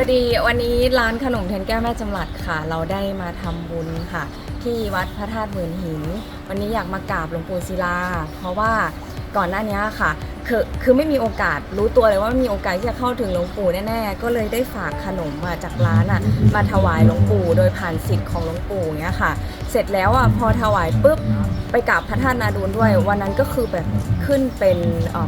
อดีวันนี้ร้านขนมเทียนแก้วแม่จำหลัดค่ะ เราได้มาทำบุญค่ะ ที่วัดพระธาตุเมือนหิน วันนี้อยากมากราบหลวงปู่ศิลา เพราะว่า ก่อนหน้านี้ค่ะคือคือไม่มีโอกาสรู้ตัวเลยว่าไม่มีโอกาสที่จะเข้าถึงหลวงปู่แน่ๆก็เลยได้ฝากขนมมาจากร้านอะมาถวายหลวงปู่โดยผ่านสิทธิ์ของหลวงปู่เนี้ยค่ะ เสร็จแล้วอะพอถวายปุ๊บไปกราบพระธาตุนาดูลด้วย วันนั้นก็คือแบบขึ้นเป็น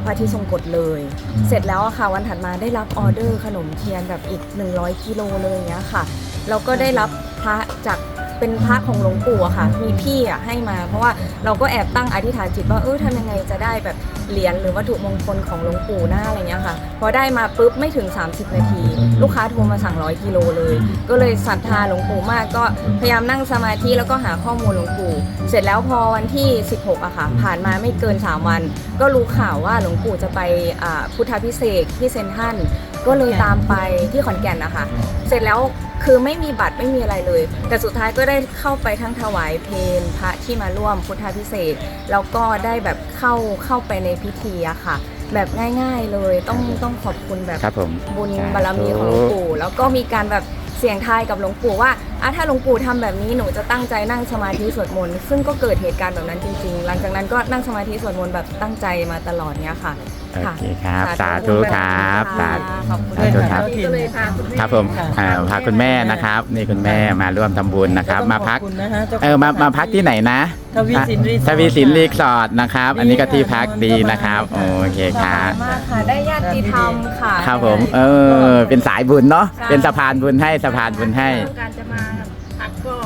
พระอาทิตย์ทรงกฎเลย เสร็จแล้วอะค่ะวันถัดมาได้รับออเดอร์ขนมเทียนแบบอีก 100กิโลเลยอย่างเงี้ยค่ะแล้วก็ได้รับพระจาก เป็นพระของหลวงปู่อะค่ะ มีพี่อะให้มา เพราะว่าเราก็แอบตั้งอธิษฐานจิตว่าเออทำยังไงจะได้แบบเหรียญหรือวัตถุมงคลของหลวงปู่หน้าอะไรเงี้ยค่ะ พอได้มาปุ๊บไม่ถึง 30 นาที ลูกค้าโทรมาสั่งร้อยกิโลเลย ก็เลยศรัทธาหลวงปู่มากก็พยายามนั่งสมาธิแล้วก็หาข้อมูลหลวงปู่ เสร็จแล้วพอวันที่ 16อะค่ะ ผ่านมาไม่เกิน 3 วัน ก็รู้ข่าวว่าหลวงปู่จะไปพุทธพิเศษกที่เซนทรัน ก็เลยตามไปที่ขอนแก่นนะคะ เสร็จแล้วคือไม่มีบัตรไม่มีอะไรเลย แต่สุดท้ายก็ได้เข้าไปทั้งถวายเพลพระที่มาร่วมพุทธพิเศษกแล้วก็ได้แบบเข้าเข้าไปในพิธีอะค่ะ แบบง่าย ๆเลยต้องต้องขอบคุณแบบครับผมบุญบารมีของหลวงปู่แล้วก็มีการแบบ เสียงทายกับหลวงปู่ว่าอะถ้าหลวงปู่ทำแบบนี้หนูจะตั้งใจนั่งสมาธิสวดมนต์ซึ่งก็เกิดเหตุการณ์แบบนั้นจริง ๆ หลังจากนั้นก็นั่งสมาธิสวดมนต์แบบตั้งใจมาตลอดเนี้ยค่ะโอเคครับสาธุครับสาธุ ขอบคุณสาธุครับ ก็เลยพาคุณแม่ครับผมอ่าพาคุณแม่นะครับ นี่คุณแม่มาร่วมทำบุญนะครับ มาพักขอบคุณนะฮะจ้ขงเออมามาพักที่ไหนนะ ทวีสินรีสอร์ททวีสินรีสอร์ทนะครับ อันนี้ก็ที่พักดีนะครับ โอเคครับมากค่ะ ได้ญาติธรรมค่ะครับผม เออ เป็นสายบุญเนาะใช่เป็นสะพานบุญให้สะพานบุญให้ต้องการจะมาพักก็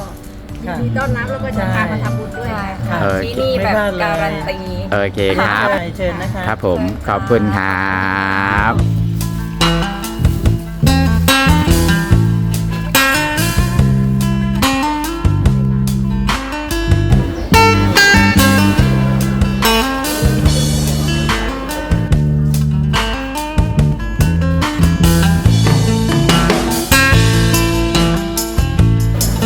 ยินค่ะดีต้อนรับแล้วก็จะพามาทำบุญด้วยใช่ค่ะค่ะเออที่นี่แบบไม่พลาดเลยการันตี โอเคครับใช่เชิญนะคะ ครับผม ขอบคุณครับ